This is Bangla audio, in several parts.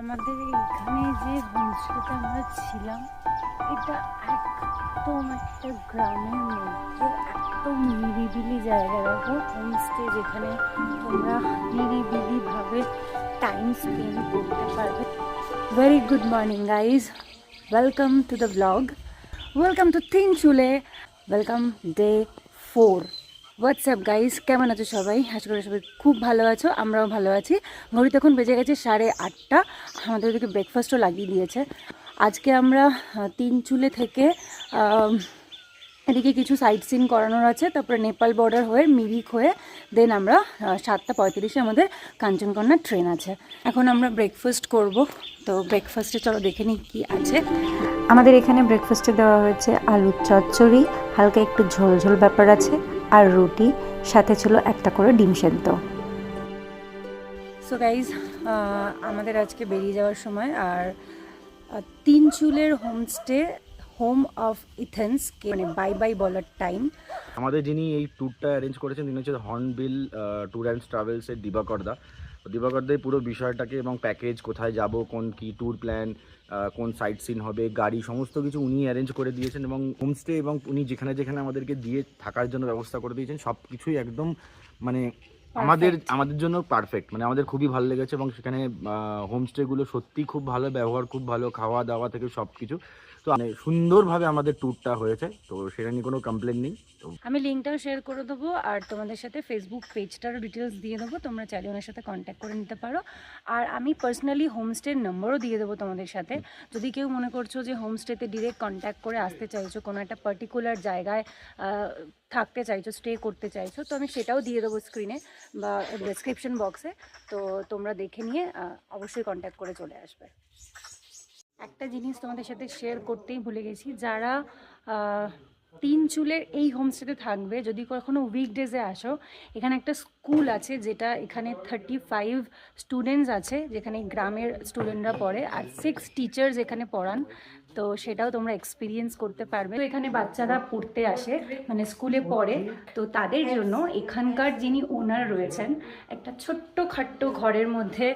আমাদের এখানে যে হোমস্টেতে আমরা ছিলাম, এটা একদম একটা গ্রামের মধ্যে, একদম নিরিবিলি জায়গা। দেখো, হোমস্টে যেখানে তোমরা নিরিবিলিভাবে টাইম স্পেন্ড করতে পারবে। Very good morning guys welcome to the blog welcome to thing চুলে welcome day four what's up guys কেমন আছো সবাই? আশা করি সবাই খুব ভালো আছো, আমরাও ভালো আছি। ঘড়ি তখন বেজে গেছে সাড়ে আটটা। আমাদের ওদিকে ব্রেকফাস্টও লাগিয়ে দিয়েছে। আজকে আমরা তিন চুলে থেকে এদিকে কিছু সাইট সিন করানোর আছে। তারপরে নেপাল বর্ডার হয়ে, মিরিক হয়ে দেন আমরা সাতটা পঁয়ত্রিশে আমাদের কাঞ্চনকন্যা ট্রেন আছে। এখন আমরা ব্রেকফাস্ট করব। তো ব্রেকফাস্টে চলো দেখে নিই কী আছে। আমাদের এখানে ব্রেকফাস্টে দেওয়া হয়েছে আলুর চচ্চড়ি। হালকা একটু ঝোল ঝোল ব্যাপার আছে। আর রুটি সাথে ছিল একটা করে ডিম সেদ্ধ। সো গাইজ আমাদের আজকে বেরিয়ে যাওয়ার সময় আর তিন চুলের হোমস্টে হোম অফ ইথেন্স মানে বাই বাই বলার টাইম আমাদের যিনি এই ট্যুরটা অ্যারেঞ্জ করেছেন তিনি হচ্ছে হর্নবিল ট্যুর অ্যান্ড ট্রাভেলসের দিবাকরদা দিবাকরদাই পুরো বিষয়টাকে এবং প্যাকেজ কোথায় যাব কোন কি ট্যুর প্ল্যান কোন সাইট সিন হবে গাড়ি সমস্ত কিছু উনি অ্যারেঞ্জ করে দিয়েছেন এবং হোমস্টে এবং উনি যেখানে যেখানে আমাদেরকে দিয়ে থাকার জন্য ব্যবস্থা করে দিয়েছেন সব কিছুই একদম মানে আমাদের আমাদের জন্য পারফেক্ট মানে আমাদের খুবই ভালো লেগেছে এবং সেখানে হোমস্টেগুলো সত্যি খুব ভালো ব্যবহার খুব ভালো খাওয়া দাওয়া থেকে সব কিছু তো মানে সুন্দরভাবে আমাদের ট্যুরটা হয়েছে, তো সেটা নিয়ে কোনো কমপ্লেন নেই, তো আমি লিঙ্কটাও শেয়ার করে দেবো, আর তোমাদের সাথে ফেসবুক পেজটারও ডিটেলস দিয়ে দেবো, তোমরা চাইলে ওনার সাথে কন্ট্যাক্ট করে নিতে পারো। আর আমি পার্সোনালি হোমস্টের নম্বরও দিয়ে দেবো তোমাদের সাথে। যদি কেউ মনে করছ যে হোমস্টেতে ডিরেক্ট কন্ট্যাক্ট করে আসতে চাইছো, কোনো একটা পার্টিকুলার জায়গায় থাকতে চাইছো স্টে করতে চাইছো, তো আমি সেটাও দিয়ে দেবো স্ক্রিনে বা ডেসক্রিপশন বক্সে তো তোমরা দেখে নিয়ে অবশ্যই কন্ট্যাক্ট করে চলে আসবে। একটা জিনিস তোমাদের সাথে শেয়ার করতেই ভুলে গেছি। যারা তিন চুলের এই হোমস্টেতে থাকবে, যদি কখনো উইকডেজে আসো, এখানে একটা স্কুল আছে যেটা এখানে থার্টি ফাইভ স্টুডেন্টস আছে, যেখানে গ্রামের স্টুডেন্টরা পড়ে, আর সিক্স টিচার্স এখানে পড়ান। তো সেটাও তোমরা এক্সপিরিয়েন্স করতে পারবে। তো এখানে বাচ্চারা পড়তে আসে মানে স্কুলে পড়ে। তো তাদের জন্য এখানকার যিনি ওনার রয়েছেন, একটা ছোট্ট খাট্ট ঘরের মধ্যে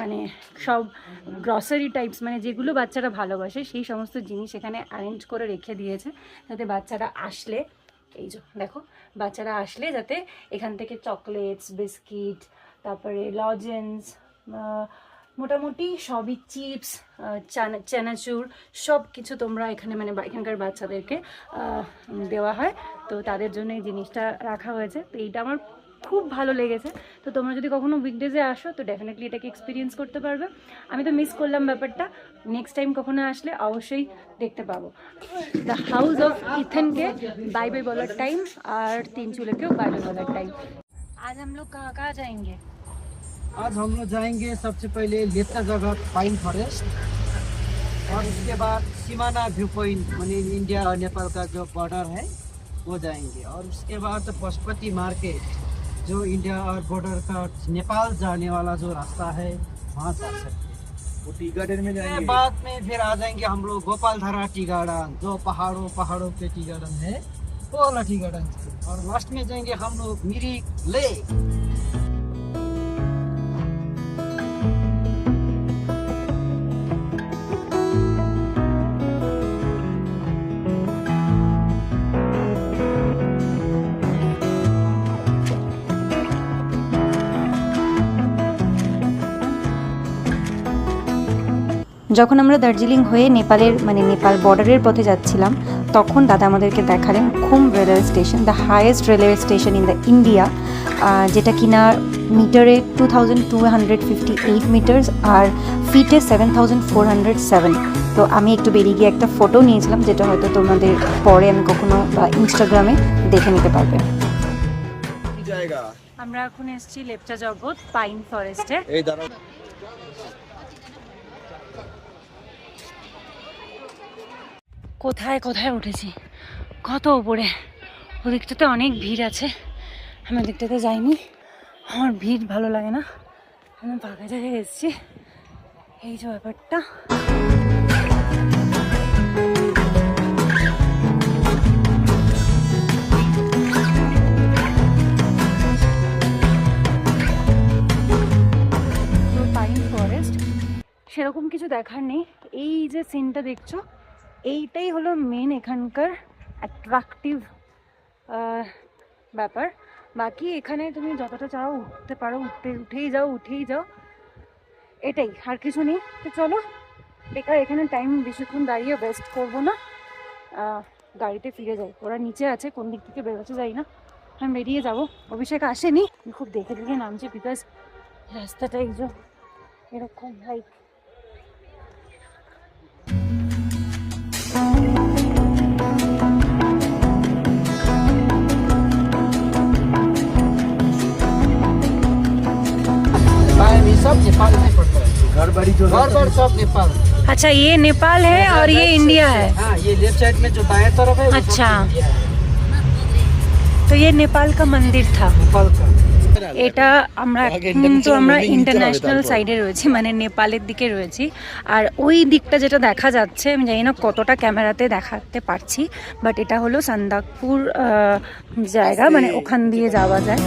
মানে সব গ্রসারি টাইপস মানে যেগুলো বাচ্চারা ভালোবাসে, সেই সমস্ত জিনিস এখানে অ্যারেঞ্জ করে রেখে দিয়েছে, যাতে বাচ্চারা আসলে, এই যে দেখো, বাচ্চারা আসলে যাতে এখান থেকে চকলেটস বিস্কিট তারপরে লজেন্স মোটামুটি সবই চিপস চানাচুর সব কিছু তোমরা এখানে মানে বা- এখানকার বাচ্চাদেরকে আহ, দেওয়া হয় তো তাদের জন্য এই জিনিসটা রাখা হয়েছে তো এইটা আমার খুব ভালো লেগেছে তো তোমরা যদি কখনো উইকডেজে আসো তো ডেফিনেটলি এটাকে এক্সপিরিয়েন্স করতে পারবে আমি তো মিস করলাম ব্যাপারটা নেক্সট টাইম কখনো আসলে অবশ্যই দেখতে পাবো দ্য হাউস অফ ইথেনকে বাই বাই বলার টাইম আর তিন চুলেকেও বাই বাই বলার টাইম আজ हम लोग कहाँ कहाँ जाएंगे आज हम लोग जाएँगे सबसे पहले लेप्चा जगह पाइन फॉरेस्ट और उसके बाद सीमाना व्यू पॉइंट मानी इंडिया और नेपाल का जो बॉर्डर है वो जाएँगे। और उसके बाद पशुपति मार्केट जो इंडिया और बॉर्डर का नेपाल जाने वाला जो रास्ता है वहाँ जा सकते हैं। वो टी गार्डन में जाएँगे। बाद में फिर आ जाएँगे हम लोग गोपाल धारा टी गार्डन जो पहाड़ों पहाड़ों पे टी गार्डन है वो वाला टी गार्डन। और लास्ट में जाएँगे हम लोग मिरिक लेक। যখন আমরা দার্জিলিং হয়ে নেপালের মানে নেপাল বর্ডারের পথে যাচ্ছিলাম তখন দাদা আমাদেরকে দেখালেন Ghum railway station the highest railway station in the India যেটা কিনা মিটারে two thousand two hundred fifty eight metres আর ফিটে seven thousand four hundred seven তো আমি একটু বেরিয়ে গিয়ে একটা ফটো নিয়েছিলাম যেটা হয়তো তোমাদের পরে আমি কখনো ইনস্টাগ্রামে দেখে নিতে পারবে। আমরা এখন এসেছি লেপচা জগৎ পাইন ফরেস্টে এই দাঁড়াও কোথায় কোথায় উঠেছি? কত উপরে? ওদিকটাতে অনেক ভিড় আছে। আমি ওদিকটাতে যাইনি। আমার ভিড় ভালো লাগে না। আমি ফাঁকা জায়গায় এসেছি। এই যে ব্যাপারটা। সেরকম কিছু দেখার নেই। এই যে সিনটা দেখছ এইটাই হলো মেন এখানকার অ্যাট্রাকটিভ ব্যাপার। বাকি এখানে তুমি যতটা চাও উঠতে পারো, উঠতে, উঠেই যাও উঠেই যাও। এটাই, আর কিছু নেই। তো চলো, বেকার এখানে টাইম বেশিক্ষণ দাঁড়িয়ে ওয়েস্ট করব না। গাড়িতে ফিরে যাই। ওরা নিচে আছে, কোন দিক থেকে বেরোচ্ছে যাই না। আমি বেরিয়ে যাব। অভিষেক আসেনি। খুব দেখে দেখে নামছি বিকজ রাস্তাটা এই যে এরকম লাইক सब नेपाल में पड़ता है घर बाड़ी जो घर बार सब नेपाल अच्छा ये नेपाल है और ये इंडिया है हाँ ये लेफ्ट साइड में जो दाएं तरफ है वो सब अच्छा। इंडिया है। তো ये नेपाल का मंदिर था नेपाल का এটা আমরা আগে কিন্তু international আমরা roaming নিতে হবে ইন্টারন্যাশনাল তারপর। সাইডে রয়েছি মানে নেপালের দিকে রয়েছি আর ওই দিকটা যেটা দেখা যাচ্ছে আমি জানি না কতটা ক্যামেরাতে দেখাতে পারছি বাট এটা হলো সান্দাকপুর আহ, জায়গা মানে ওখান দিয়ে যাওয়া যায়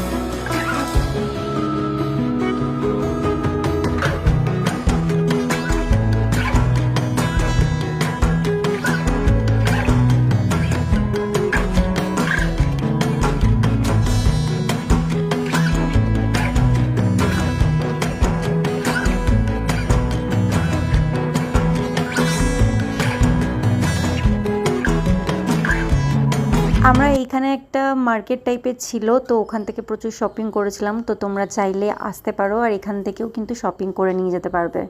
মার্কেট টাইপের ছিল তো ওখান থেকে প্রচুর শপিং করেছিলাম তো তোমরা চাইলে আসতে পারো আর এখান থেকেও কিন্তু শপিং করে নিয়ে যেতে পারবে।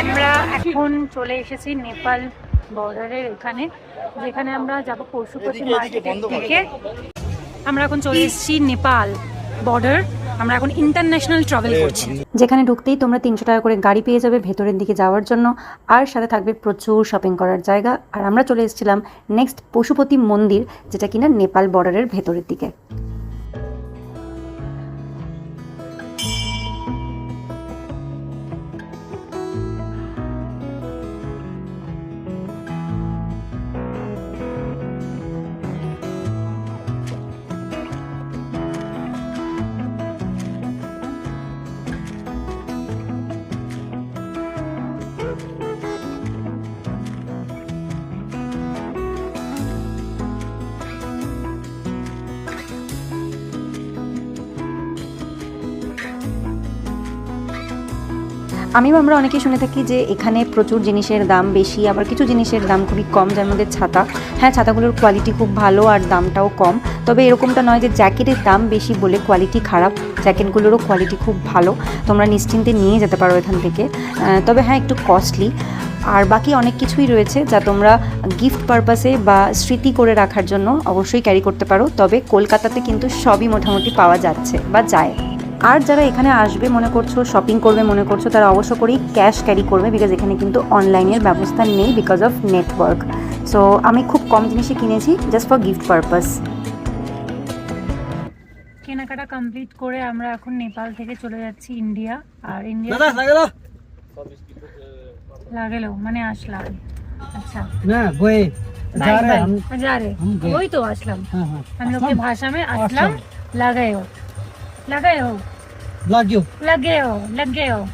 আমরা এখন চলে এসেছি নেপাল বর্ডারের এখানে যেখানে আমরা যাব পশুপতি মার্কেটের দিকে। আমরা এখন চলে এসেছি নেপাল বর্ডার আমরা এখন ইন্টারন্যাশনাল ট্রাভেল করছি। যেখানে ঢুকতেই তোমরা তিনশো টাকা করে গাড়ি পেয়ে যাবে ভেতরের দিকে যাওয়ার জন্য আর সাথে থাকবে প্রচুর শপিং করার জায়গা। আর আমরা চলে এসেছিলাম নেক্সট পশুপতি মন্দির যেটা কিনা নেপাল বর্ডারের ভেতরের দিকে। আমিও আমরা অনেকেই শুনে থাকি যে এখানে প্রচুর জিনিসের দাম বেশি, আবার কিছু জিনিসের দাম খুবই কম, যার মধ্যে ছাতা। হ্যাঁ ছাতাগুলোর কোয়ালিটি খুব ভালো আর দামটাও কম। তবে এরকমটা নয় যে জ্যাকেটের দাম বেশি বলে কোয়ালিটি খারাপ। জ্যাকেটগুলোরও কোয়ালিটি খুব ভালো। তোমরা নিশ্চিন্তে নিয়ে যেতে পারো এখান থেকে। তবে হ্যাঁ একটু কস্টলি আর বাকি অনেক কিছুই রয়েছে যা তোমরা গিফট পারপাসে বা স্মৃতি করে রাখার জন্য অবশ্যই ক্যারি করতে পারো। তবে কলকাতাতে কিন্তু সবই মোটামুটি পাওয়া যাচ্ছে বা যায়। আর যারা এখানে আসবে মনে করছো শপিং করবে মনে করছো তারা অবশ্য করেই ক্যাশ ক্যারি করবে বিকজ এখানে কিন্তু অনলাইনের ব্যবস্থা নেই বিকজ অফ নেটওয়ার্ক সো আমি খুব কম জিনিসই কিনেছি জাস্ট ফর গিফট পারপাস কেনাকাটা কমপ্লিট করে আমরা এখন নেপাল থেকে চলে যাচ্ছি ইন্ডিয়া আর ইন্ডিয়া दादा लगा লাগেলো মানে আসলাম আচ্ছা ना गए जा बाय रहे हैं हम बाय जा रहे हम गए। वही तो असलम हाँ हाँ हम लोग की भाषा में असलम लगे हो लगे हो लग्यो लगे हो लगे हो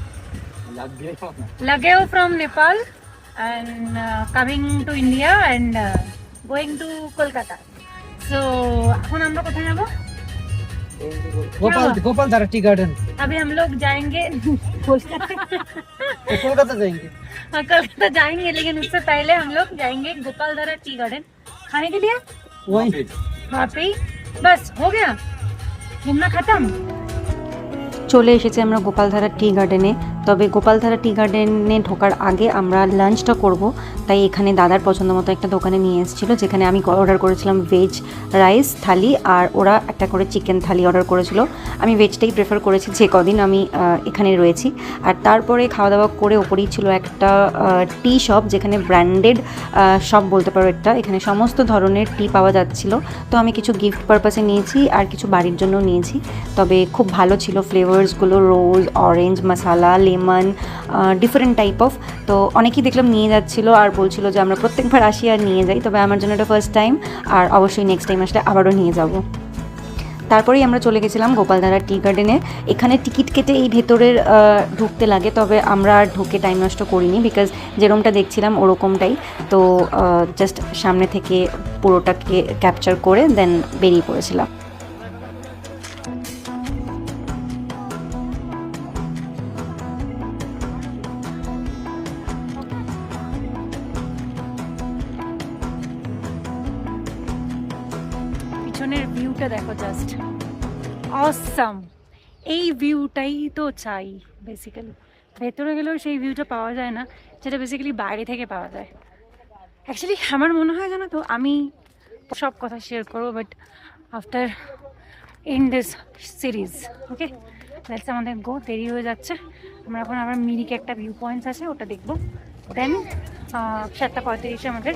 लगे हो from Nepal and uh, coming to India and uh, going to Kolkata. So এখন আমরা কোথায় যাবো गोपाल गोपाल धारा टी गार्डन अभी हम लोग जाएंगे तो कोलकाता जाएंगे हाँ, कोलकाता जाएंगे लेकिन उससे पहले हम लोग जाएंगे गोपालधारा टी गार्डन खाने के लिए वहीं वहाँ पे ही बस हो गया घूमना खत्म চলে এসেছি আমরা গোপালধারা টি গার্ডেনে। তবে গোপালধারা টি গার্ডেনে ঢোকার আগে আমরা লাঞ্চটা করব। তাই এখানে দাদার পছন্দ মতো একটা দোকানে নিয়ে এসেছিল, যেখানে আমি অর্ডার করেছিলাম ভেজ রাইস থালি, আর ওরা একটা করে চিকেন থালি অর্ডার করেছিল। আমি ভেজটাই প্রেফার করেছি, যে কদিন আমি এখানে রয়েছি। আর তারপরে খাওয়া দাওয়া করে ওপরেই ছিল একটা টি শপ যেখানে ব্র্যান্ডেড শপ বলতে পারো একটা। এখানে সমস্ত ধরনের টি পাওয়া যাচ্ছিল। তো আমি কিছু গিফট পারপাসে নিয়েছি, আর কিছু বাড়ির জন্য নিয়েছি। তবে খুব ভালো ছিল ফ্লেভার্সগুলো rose orange masala lemon lemon different type of তো অনেকেই দেখলাম নিয়ে যাচ্ছিল আর বলছিল যে আমরা প্রত্যেকবার আসি আর নিয়ে যাই, তবে আমার জন্য এটা ফার্স্ট টাইম আর অবশ্যই নেক্সট টাইম আসলে আবারও নিয়ে যাব। তারপরেই আমরা চলে গেছিলাম গোপালধারা টি গার্ডেনে এখানে টিকিট কেটে এই ভেতরের ঢুকতে লাগে, তবে আমরা আর ঢুকে টাইম নষ্ট করিনি বিকজ যেরকমটা দেখছিলাম ওরকমটাই। তো জাস্ট সামনে থেকে পুরোটাকে ক্যাপচার করে দেন বেরিয়ে পড়েছিলাম। পিছনের ভিউটা দেখো জাস্ট অসাম এই ভিউটাই তো চাই বেসিক্যালি ভেতরে গেলেও সেই ভিউটা পাওয়া যায় না, যেটা বেসিক্যালি বাইরে থেকে পাওয়া যায়। অ্যাকচুয়ালি আমার মনে হয় জানো তো, আমি সব কথা শেয়ার করব but after in this series okay that's আমাদের গো দেরি হয়ে যাচ্ছে। আমরা এখন আবার মিরিকে একটা ভিউ পয়েন্টস আছে, ওটা দেখব। দেন সাতটা পঁয়ত্রিশে আমাদের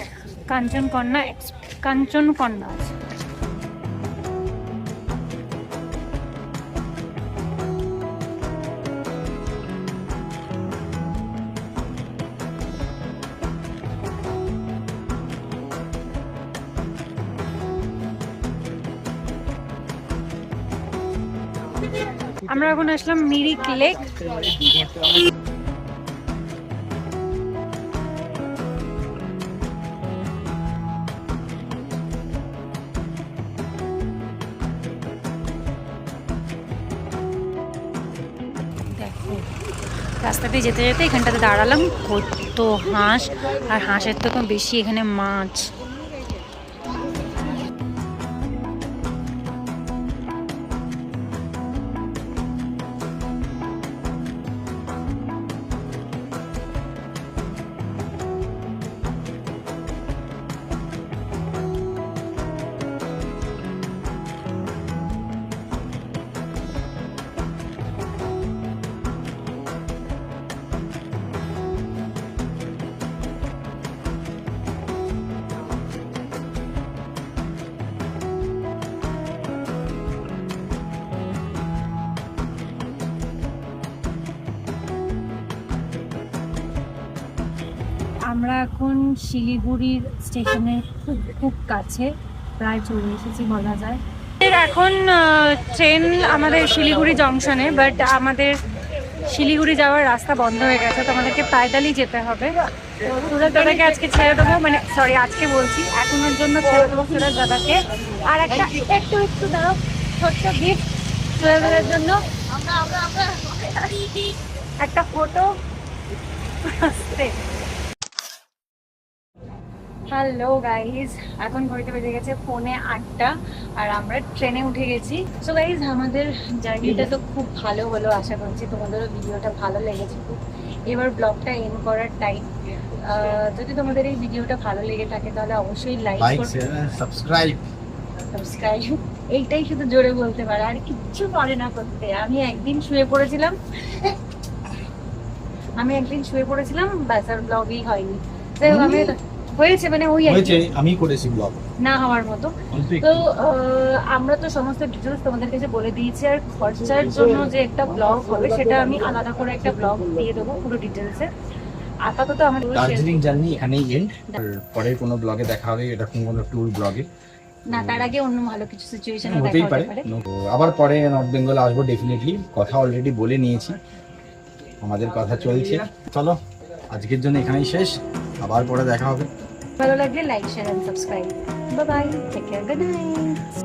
কাঞ্চনকন্যা কাঞ্চনকন্যা আছে। আমরা এখন আসলাম মিরিক লেক। দেখো, রাস্তা দিয়ে যেতে যেতে এখানটাতে দাঁড়ালাম, কত হাঁস, আর হাঁসের থেকে বেশি এখানে মাছ। আমরা এখন শিলিগুড়ির স্টেশনের খুব খুব কাছে, প্রায় চলে এসেছি বলা যায়। এখন ট্রেন আমাদের শিলিগুড়ি জংশনে বাট আমাদের শিলিগুড়ি যাওয়ার রাস্তা বন্ধ হয়ে গেছে, তো আমাদেরকে পায়দালি যেতে হবে। সুরজ আজকে ছেড়ে দেবো মানে সরি আজকে বলছি, এখনের জন্য ছেড়ে দেবো সুরজ দাদাকে আর একটা একটু একটু দাও ছোট্ট গিফট সুরজ জন্য। একটা ফটো হ্যালো গাইজ এখন ঘড়িতে বেজে গেছে ফোনে আটটা আর আমরা ট্রেনে উঠে গেছি। সো গাইজ আমাদের জার্নিটা তো খুব ভালো হলো আশা করছি তোমাদেরও ভিডিওটা ভালো লেগেছে। খুব এবার ব্লগটা এন্ড করার টাইম যদি তোমাদের এই ভিডিওটা ভালো লেগে থাকে তাহলে অবশ্যই লাইক সাবস্ক্রাইব সাবস্ক্রাইব এইটাই শুধু জোরে বলতে পারে আর কিচ্ছু পারে না করতে। আমি একদিন শুয়ে পড়েছিলাম। আমি একদিন শুয়ে পড়েছিলাম ব্যাস আর ব্লগই হয়নি। যাই হোক, আমি হয়েছে মানে ওই হয়েছে আমি করেছি ব্লগ না হওয়ার মতো। তো আমরা তো সমস্ত ডিটেলস তোমাদের কাছে বলে দিয়েছি আর খরচার জন্য যে একটা ব্লগ হবে সেটা আমি আলাদা করে একটা ব্লগ দিয়ে দেবো পুরো ডিটেলসে আপাতত আমাদের দার্জিলিং জার্নি এখানেই এন্ড আর পরে কোনো ব্লগে দেখা হবে এরকম কোনো ট্যুর ব্লগে না তার আগে অন্য ভালো কিছু সিচুয়েশনে দেখা হতেই হতে পারে। পারে। আবার পরে নর্থ বেঙ্গল আসব ডেফিনেটলি কথা অলরেডি বলে নিয়েছি। আমাদের কথা চলছে। চলো আজকের জন্য এখানেই শেষ। আবার পরে দেখা হবে। ভালো লাগলে like share and subscribe bye bye take care good night